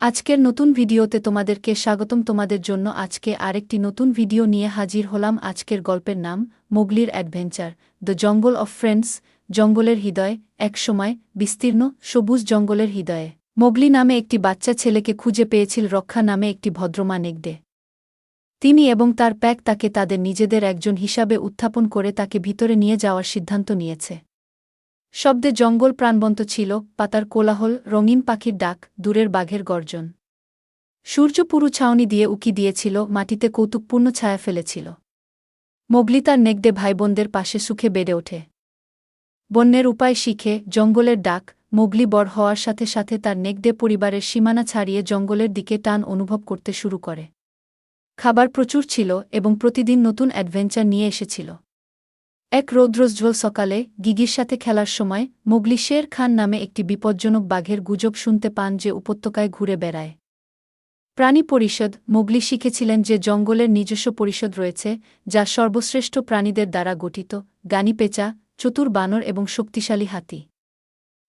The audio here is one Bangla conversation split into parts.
আজকের নতুন ভিডিওতে তোমাদেরকে স্বাগতম। তোমাদের জন্য আজকে আরেকটি নতুন ভিডিও নিয়ে হাজির হলাম আজকের গল্পের নাম মোগলির adventure, the jungle of friends, জঙ্গলের হৃদয়, এক সময় বিস্তীর্ণ, সবুজ জঙ্গলের হৃদয়ে। মোগলি নামে একটি বাচ্চা ছেলেকে খুঁজে পেয়েছিল রক্ষা নামে একটি ভদ্রমা নেগডে তিনি এবং তার প্যাক তাকে তাদের নিজেদের একজন হিসাবে উত্থাপন করে তাকে ভিতরে নিয়ে যাওয়ার সিদ্ধান্ত নিয়েছে। শব্দে জঙ্গল প্রাণবন্ত ছিল, পাতার কোলাহল, রঙিন পাখির ডাক, দূরের বাঘের গর্জন। সূর্য পুরু ছাউনি দিয়ে উকি দিয়েছিল, মাটিতে কৌতুকপূর্ণ ছায়া ফেলেছিল। মোগলি তার নেগডে ভাইবোনদের পাশে সুখে বেড়ে ওঠে। বন্যের উপায় শিখে, জঙ্গলের ডাক, মোগলি বড় হওয়ার সাথে সাথে তার নেগডে পরিবারের সীমানা ছাড়িয়ে জঙ্গলের দিকে টান অনুভব করতে শুরু করে। খাবার প্রচুর ছিল এবং প্রতিদিন নতুন অ্যাডভেঞ্চার নিয়ে এসেছিল। এক রৌদ্রোজ্জ্বল সকালে গিগির সাথে খেলার সময় মোগলি শের খান নামে একটি বিপজ্জনক বাঘের গুজব শুনতে পান যে উপত্যকায় ঘুরে বেড়ায়। প্রাণী পরিষদ, মোগলি শিখেছিলেন যে জঙ্গলের নিজস্ব পরিষদ রয়েছে, যা সর্বশ্রেষ্ঠ প্রাণীদের দ্বারা গঠিত, গানি পেঁচা, চতুর বানর এবং শক্তিশালী হাতি।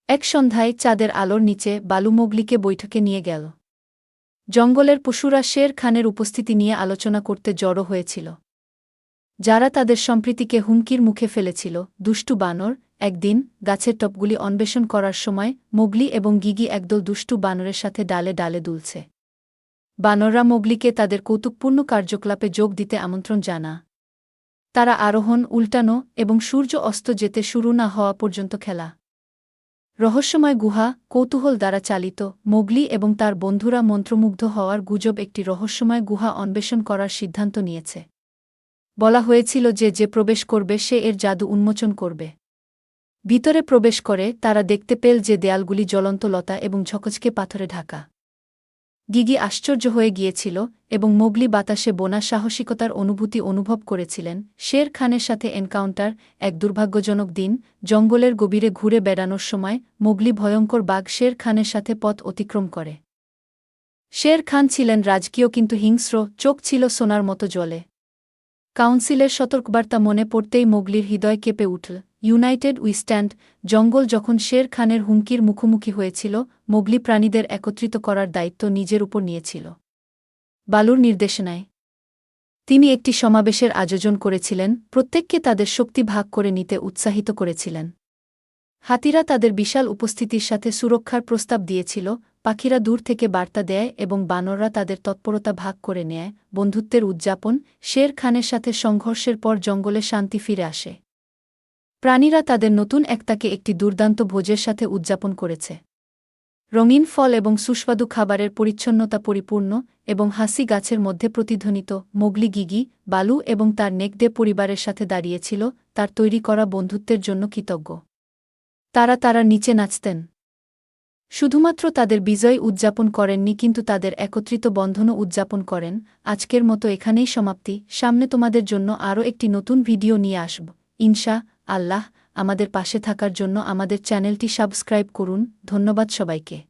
এক সন্ধ্যায় চাঁদের আলোর নিচে বালু মোগলিকে বৈঠকে নিয়ে গেল। জঙ্গলের পশুরা শের খানের উপস্থিতি নিয়ে আলোচনা করতে জড়ো হয়েছিল। যারা তাদের সম্প্রীতিকে হুমকির মুখে ফেলেছিল, দুষ্টু বানর, একদিন গাছের টপগুলি অন্বেষণ করার সময় মোগলি এবং গিগি একদল দুষ্টু বানরের সাথে ডালে ডালে দুলছে। বানররা মোগলিকে তাদের কৌতুকপূর্ণ কার্যকলাপে যোগ দিতে আমন্ত্রণ জানা তারা আরোহণ, উল্টানো এবং সূর্য অস্ত যেতে শুরু না হওয়া পর্যন্ত খেলা। রহস্যময় গুহা, কৌতূহল দ্বারা চালিত মোগলি এবং তার বন্ধুরা মন্ত্রমুগ্ধ হওয়ার গুজব একটি রহস্যময় গুহা অন্বেষণ করার সিদ্ধান্ত নিয়েছে। বলা হয়েছিল যে যে প্রবেশ করবে সে এর জাদু উন্মোচন করবে। ভিতরে প্রবেশ করে তারা দেখতে পেল যে দেয়ালগুলি জ্বলন্ত লতা এবং ঝকচকে পাথরে ঢাকা। গিগি আশ্চর্য হয়ে গিয়েছিল এবং মোগলি বাতাসে বোনা সাহসিকতার অনুভূতি অনুভব করেছিলেন। শের খানের সাথে এনকাউন্টার, এক দুর্ভাগ্যজনক দিন, জঙ্গলের গভীরে ঘুরে বেড়ানোর সময় মোগলি ভয়ঙ্কর বাঘ শের খানের সাথে পথ অতিক্রম করে। শের খান ছিলেন রাজকীয় কিন্তু হিংস্র, চোখ ছিল সোনার মতো জলে কাউন্সিলের সতর্কবার্তা মনে পড়তেই মোগলির হৃদয় কেঁপে উঠল। ইউনাইটেড উইস্ট্যান্ড জঙ্গল যখন শের খানের হুমকির মুখোমুখি হয়েছিল, মোগলি প্রাণীদের একত্রিত করার দায়িত্ব নিজের উপর নিয়েছিল। বালুর নির্দেশনায়। তিনি একটি সমাবেশের আয়োজন করেছিলেন, প্রত্যেককে তাদের শক্তি ভাগ করে নিতে উৎসাহিত করেছিলেন। হাতিরা তাদের বিশাল উপস্থিতির সাথে সুরক্ষার প্রস্তাব দিয়েছিল পাখিরা দূর থেকে বার্তা দেয় এবং বানররা তাদের তৎপরতা ভাগ করে নেয়, বন্ধুত্বের উদযাপন, শের খানের সাথে সংঘর্ষের পর জঙ্গলে শান্তি ফিরে আসে। প্রাণীরা তাদের নতুন একতাকে একটি দুর্দান্ত ভোজের সাথে উদযাপন করেছে। রঙিন ফল এবং সুস্বাদু খাবারের পরিচ্ছন্নতা পরিপূর্ণ এবং হাসি গাছের মধ্যে প্রতিধ্বনিত মোগলি গিগি, বালু এবং তার নেকদে পরিবারের সাথে দাঁড়িয়েছিল, তার তৈরি করা বন্ধুত্বের জন্য কৃতজ্ঞ। তারা তারা নিচে নাচতেন। শুধুমাত্র তাদের বিজয় উদযাপন করেননি কিন্তু তাদের একত্রিত বন্ধনও উদযাপন করেন। আজকের মতো এখানেই সমাপ্তি। সামনে তোমাদের জন্য আরও একটি নতুন ভিডিও নিয়ে আসব। ইনশা আল্লাহ আমাদের পাশে থাকার জন্য আমাদের চ্যানেলটি সাবস্ক্রাইব করুন। ধন্যবাদ সবাইকে।